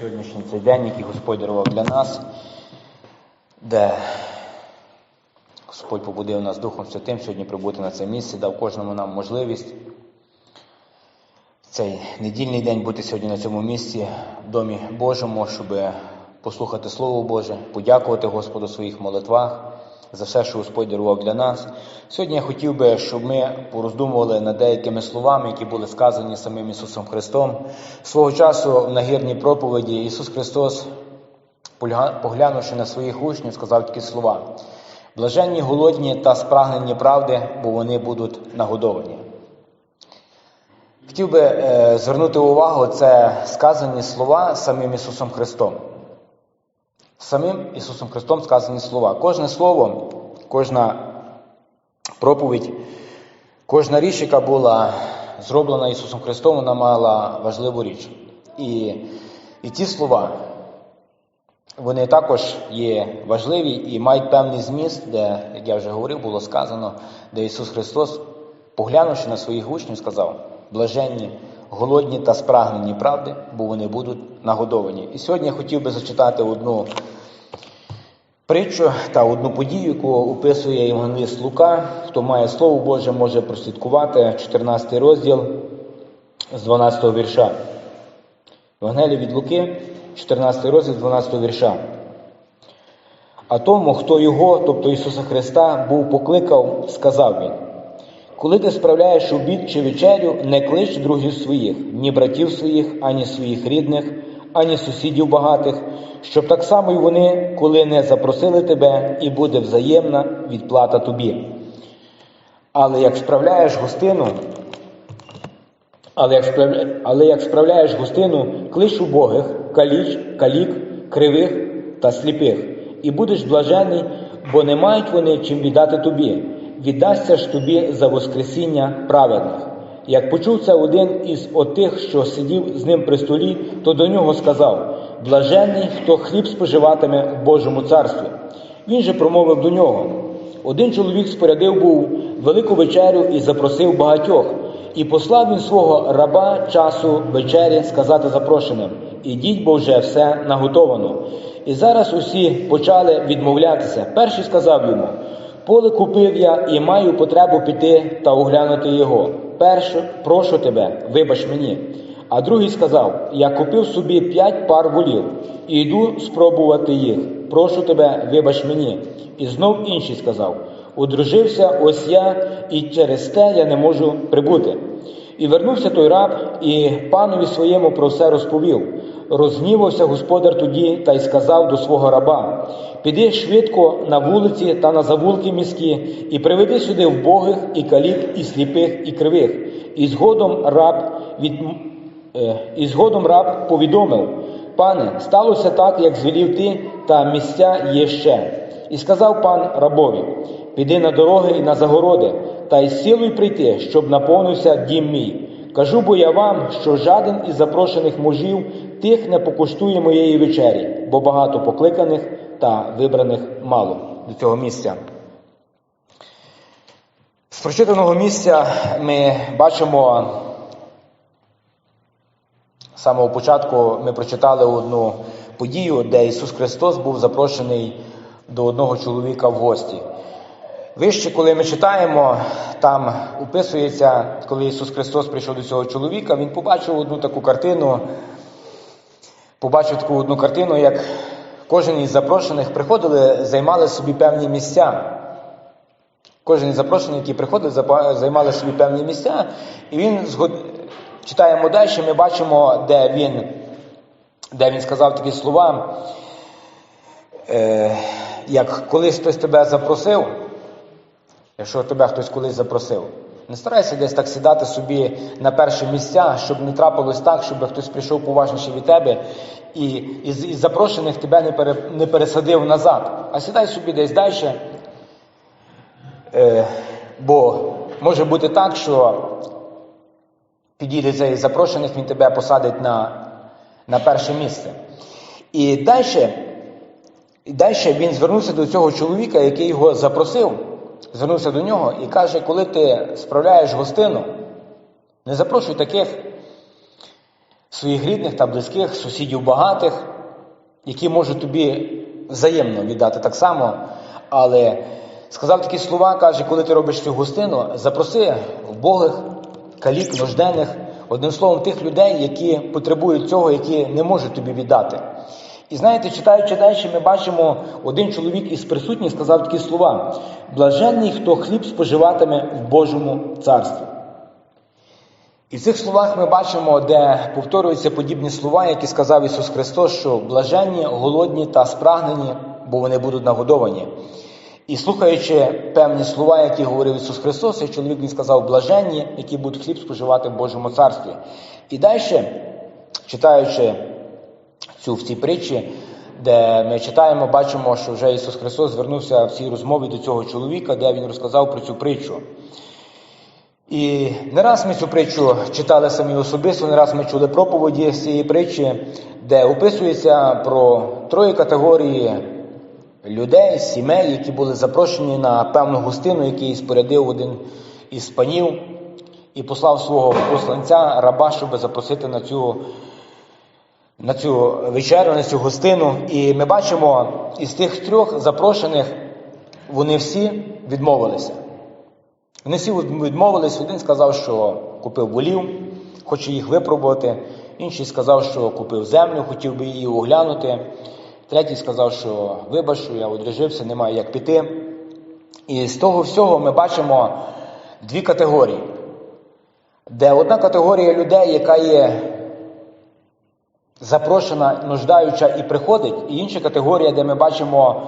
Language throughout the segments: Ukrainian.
сьогоднішній цей день, який Господь дарував для нас, де Господь побудив нас Духом Святим сьогодні прибути на це місце, дав кожному нам можливість цей недільний день бути сьогодні на цьому місці, в Домі Божому, щоб послухати Слово Боже, подякувати Господу в своїх молитвах за все, що Господь дарував для нас. Сьогодні я хотів би, щоб ми пороздумували над деякими словами, які були сказані самим Ісусом Христом. Свого часу в нагірній проповіді Ісус Христос, поглянувши на своїх учнів, сказав такі слова: блаженні, голодні та спрагнені правди, бо вони будуть нагодовані. Хотів би е, звернути увагу, це сказані слова самим Ісусом Христом. Самим Ісусом Христом сказані слова. Кожне слово, кожна проповідь, кожна річ, яка була зроблена Ісусом Христом, вона мала важливу річ. І, і ті слова, вони також є важливі і мають певний зміст, де, як я вже говорив, було сказано, де Ісус Христос, поглянувши на своїх учнів, сказав: блаженні, голодні та спрагнені правди, бо вони будуть нагодовані. І сьогодні я хотів би зачитати одну притчу та одну подію, яку описує Євангеліст Лука. Хто має Слово Боже, може прослідкувати 14 розділ з 12 вірша. Євангелія від Луки, 14 розділ 12 вірша. А тому, хто його, тобто Ісуса Христа, був покликав, сказав він. Коли ти справляєш обід чи вечерю, не клич друзів своїх, ні братів своїх, ані своїх рідних, ані сусідів багатих, щоб так само й вони, коли не запросили тебе, і буде взаємна відплата тобі. Але як справляєш гостину, але як справляєш, але як справляєш гостину, клич убогих, каліч, калік, кривих та сліпих, і будеш блажений, бо не мають вони чим віддати тобі віддасться ж тобі за Воскресіння праведних. Як почув це один із отих, що сидів з ним при столі, то до нього сказав Блажений, хто хліб споживатиме в Божому царстві. Він же промовив до нього. Один чоловік спорядив був велику вечерю і запросив багатьох, і послав він свого раба часу вечері сказати запрошеним Ідіть, бо вже все наготовано. І зараз усі почали відмовлятися. Перший сказав йому Поле купив я і маю потребу піти та оглянути його. Перше, прошу тебе, вибач мені. А другий сказав: Я купив собі п'ять пар волів і йду спробувати їх. Прошу тебе, вибач мені. І знов інший сказав: Одружився ось я, і через те я не можу прибути. І вернувся той раб, і панові своєму про все розповів. Розгнівався господар тоді та й сказав до свого раба: Піди швидко на вулиці та на завулки міські, і приведи сюди вбогих, і калік, і сліпих, і кривих. І згодом раб від... Е, і згодом раб повідомив: Пане, сталося так, як звелів ти, та місця є ще. І сказав пан рабові: Піди на дороги і на загороди, та й силою прийти, щоб наповнився дім мій. Кажу бо я вам, що жаден із запрошених мужів тих не покуштує моєї вечері, бо багато покликаних та вибраних мало до цього місця. З прочитаного місця ми бачимо з самого початку ми прочитали одну подію, де Ісус Христос був запрошений до одного чоловіка в гості. Вище, коли ми читаємо, там описується, коли Ісус Христос прийшов до цього чоловіка, Він побачив одну таку картину, побачив таку одну картину, як кожен із запрошених приходили, займали собі певні місця. Кожен із запрошених, які приходили, займали собі певні місця, і він читаємо далі, ми бачимо, де він де він сказав такі слова, е, як колись хтось тебе запросив, якщо тебе хтось колись запросив. Не старайся десь так сідати собі на перші місця, щоб не трапилось так, щоб хтось прийшов поважніше від тебе і із, із запрошених тебе не пере, не пересадив назад. А сідай собі десь далі. Е, Бо може бути так, що підійде цей запрошених, він тебе посадить на на перше місце. І далі, і далі він звернувся до цього чоловіка, який його запросив звернувся до нього і каже, коли ти справляєш гостину, не запрошуй таких своїх рідних та близьких, сусідів багатих, які можуть тобі взаємно віддати так само. Але сказав такі слова, каже, коли ти робиш цю гостину, запроси вбогих, калік, нужденних, одним словом, тих людей, які потребують цього, які не можуть тобі віддати. І знаєте, читаючи далі, ми бачимо, один чоловік із присутніх сказав такі слова: блаженний, хто хліб споживатиме в Божому царстві. І в цих словах ми бачимо, де повторюються подібні слова, які сказав Ісус Христос, що блаженні, голодні та спрагнені, бо вони будуть нагодовані. І слухаючи певні слова, які говорив Ісус Христос, цей чоловік він сказав блаженні, які будуть хліб споживати в Божому царстві. І далі, читаючи цю в цій притчі, де ми читаємо, бачимо, що вже Ісус Христос звернувся в цій розмові до цього чоловіка, де Він розказав про цю притчу. І не раз ми цю притчу читали самі особисто, не раз ми чули проповіді з цієї притчі, де описується про троє категорії людей, сімей, які були запрошені на певну гостину, який спорядив один із панів і послав свого посланця раба, щоб запросити на цю, на цю вечерю, на цю гостину. І ми бачимо, із тих трьох запрошених вони всі відмовилися. Вони всі відмовились. Один сказав, що купив волів, хоче їх випробувати. Інший сказав, що купив землю, хотів би її оглянути. Третій сказав, що вибач, я одружився, немає як піти. І з того всього ми бачимо дві категорії, де одна категорія людей, яка є запрошена, нуждаюча і приходить, і інша категорія, де ми бачимо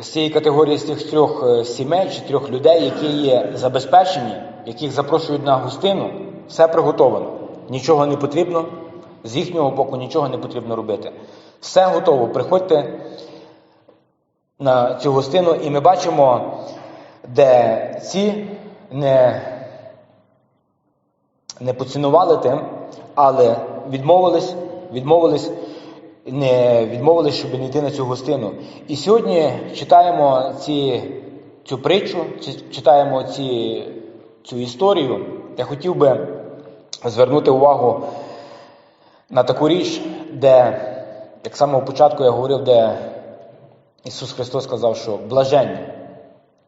з цієї категорії з тих трьох е, сімей чи трьох людей, які є забезпечені, яких запрошують на гостину, все приготовано. Нічого не потрібно, з їхнього боку нічого не потрібно робити. Все готово. Приходьте на цю гостину, і ми бачимо, де ці не, не поцінували тим, але відмовились, відмовились не відмовились, щоб не йти на цю гостину. І сьогодні читаємо ці, цю притчу, читаємо ці, цю історію. Я хотів би звернути увагу на таку річ, де, як самого початку я говорив, де Ісус Христос сказав, що блаженні,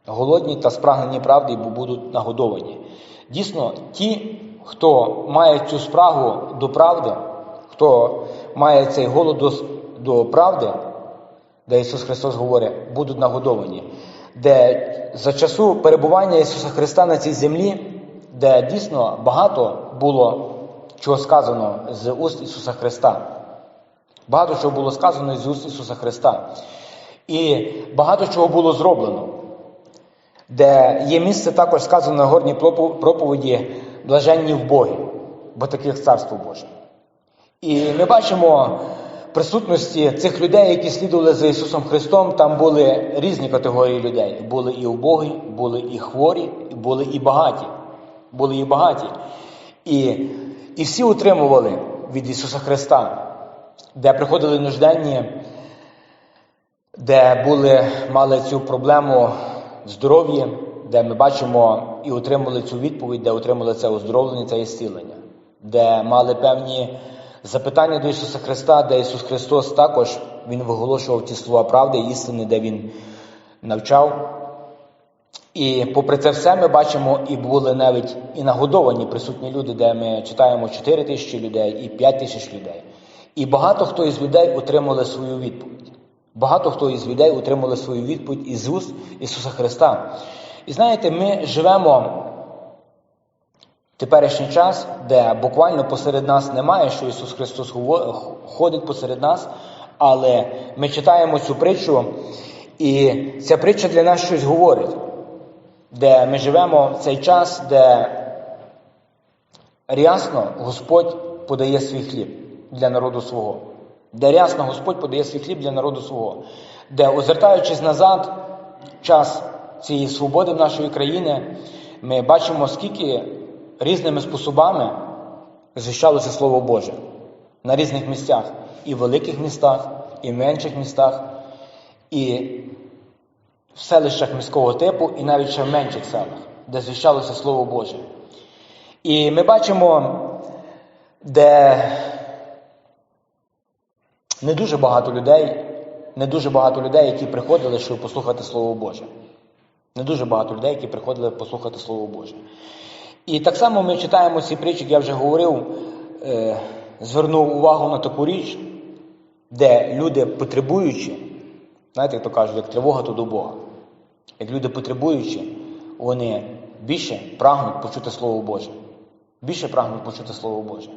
голодні та спрагнені правди, будуть нагодовані. Дійсно, ті, хто має цю спрагу до правди, хто має цей голод до, до правди, де Ісус Христос говорить, будуть нагодовані, де за часу перебування Ісуса Христа на цій землі, де дійсно багато було чого сказано з уст Ісуса Христа. Багато чого було сказано з уст Ісуса Христа. І багато чого було зроблено, де є місце також сказано на горній проповіді блаженні в Богі, бо таких царство Боже. І ми бачимо присутності цих людей, які слідували за Ісусом Христом, там були різні категорії людей. Були і убогі, були і хворі, і були і багаті. Були і багаті. І, і всі утримували від Ісуса Христа, де приходили нужденні, де були, мали цю проблему в здоров'ї, де ми бачимо і отримали цю відповідь, де отримали це оздоровлення, це ісцілення, де мали певні запитання до Ісуса Христа, де Ісус Христос також Він виголошував ті слова правди, і істини, де Він навчав. І попри це все ми бачимо, і були навіть і нагодовані присутні люди, де ми читаємо 4 тисячі людей і 5 тисяч людей. І багато хто із людей отримали свою відповідь. Багато хто із людей отримали свою відповідь із уст Ісуса Христа. І знаєте, ми живемо теперішній час, де буквально посеред нас немає, що Ісус Христос ходить посеред нас, але ми читаємо цю притчу, і ця притча для нас щось говорить, де ми живемо в цей час, де рясно Господь подає свій хліб для народу свого. Де рясно Господь подає свій хліб для народу свого, де, озертаючись назад, час цієї свободи в нашої країни, ми бачимо, скільки різними способами звіщалося Слово Боже на різних місцях, і в великих містах, і в менших містах, і в селищах міського типу, і навіть ще в менших селах, де звіщалося Слово Боже. І ми бачимо, де не дуже багато людей, не дуже багато людей, які приходили, щоб послухати Слово Боже. Не дуже багато людей, які приходили послухати Слово Боже. І так само ми читаємо ці притчі, як я вже говорив, е, звернув увагу на таку річ, де люди потребуючи, знаєте, як то кажуть, як тривога, то до Бога. Як люди потребуючи, вони більше прагнуть почути Слово Боже. Більше прагнуть почути Слово Боже.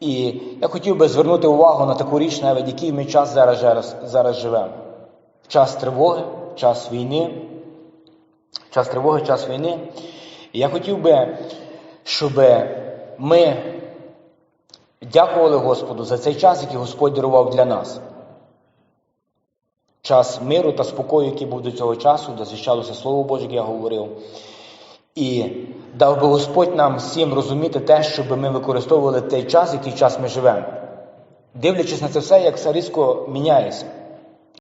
І я хотів би звернути увагу на таку річ, навіть який ми час зараз, зараз, зараз живемо. Час тривоги, час війни, час тривоги, час війни. Я хотів би, щоб ми дякували Господу за цей час, який Господь дарував для нас. Час миру та спокою, який був до цього часу, де звіщалося Слово Боже, як я говорив. І дав би Господь нам всім розуміти те, щоб ми використовували той час, який час ми живемо. Дивлячись на це все, як все різко міняється.